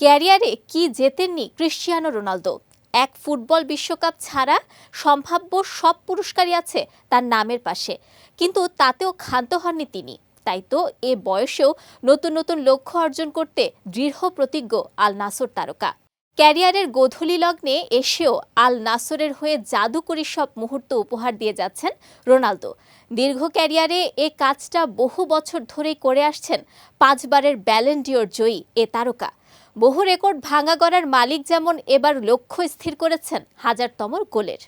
ক্যারিয়ারে কি জেতেননি ক্রিশ্চিয়ানো রোনালদো? এক ফুটবল বিশ্বকাপ ছাড়া সম্ভাব্য সব পুরস্কারই আছে তার নামের পাশে। কিন্তু তাতেও ক্ষান্ত হননি তিনি। তাই তো এ বয়সেও নতুন নতুন লক্ষ্য অর্জন করতে দৃঢ় প্রতিজ্ঞ আল নাসর তারকা। ক্যারিয়ারের গোধূলি লগ্নে এসেও আল নাসরের হয়ে জাদুকরী সব মুহূর্ত উপহার দিয়ে যাচ্ছেন রোনালদো। দীর্ঘ ক্যারিয়ারে এ কাজটা বহু বছর ধরেই করে আসছেন পাঁচবারের ব্যালেন্ডিওর জয়ী এ তারকা। বহু রেকর্ড ভাঙা গড়ার মালিক যেমন এবার লক্ষ্য স্থির করেছেন হাজারতম গোলের।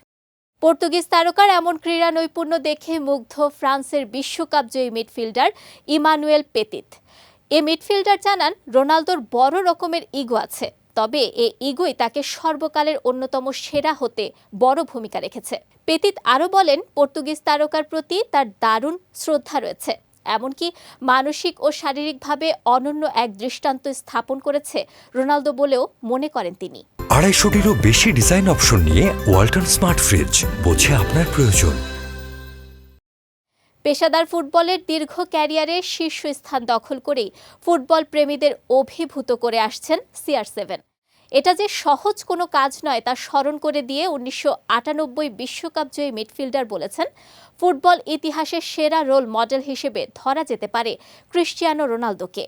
পর্তুগিজ তারকার এমন ক্রীড়া নৈপুণ্য দেখে মুগ্ধ ফ্রান্সের বিশ্বকাপ জয়ী মিডফিল্ডার ইমানুয়েল পেতিত। এ মিডফিল্ডার জানান, রোনালদোর বড় রকমের ইগো আছে। তবে এ ইগোই তাকে সর্বকালের অন্যতম সেরা হতে বড় ভূমিকা রেখেছে। পেতিত আরও বলেন, পর্তুগিজ তারকার প্রতি তার দারুণ শ্রদ্ধা রয়েছে। এমনকি মানসিক ও শারীরিকভাবে অনন্য এক দৃষ্টান্ত স্থাপন করেছে রোনালদো বলেও মনে করেন তিনি। আড়াইশোটিরও বেশি ডিজাইন অপশন নিয়ে ওয়ালটন স্মার্ট ফ্রিজ বোঝে আপনার প্রয়োজন। পেশাদার ফুটবলের দীর্ঘ ক্যারিয়ারে শীর্ষস্থান দখল করে ফুটবল প্রেমীদের অভিভূত করে আসছেন সিআর সেভেন এটা যে সহজ কোনো কাজ নয় তা স্মরণ করে দিয়ে উনিশশো বিশ্বকাপ জয়ী মিডফিল্ডার বলেছেন, ফুটবল ইতিহাসের সেরা রোল মডেল হিসেবে ধরা যেতে পারে ক্রিশ্চিয়ানো রোনালদোকে।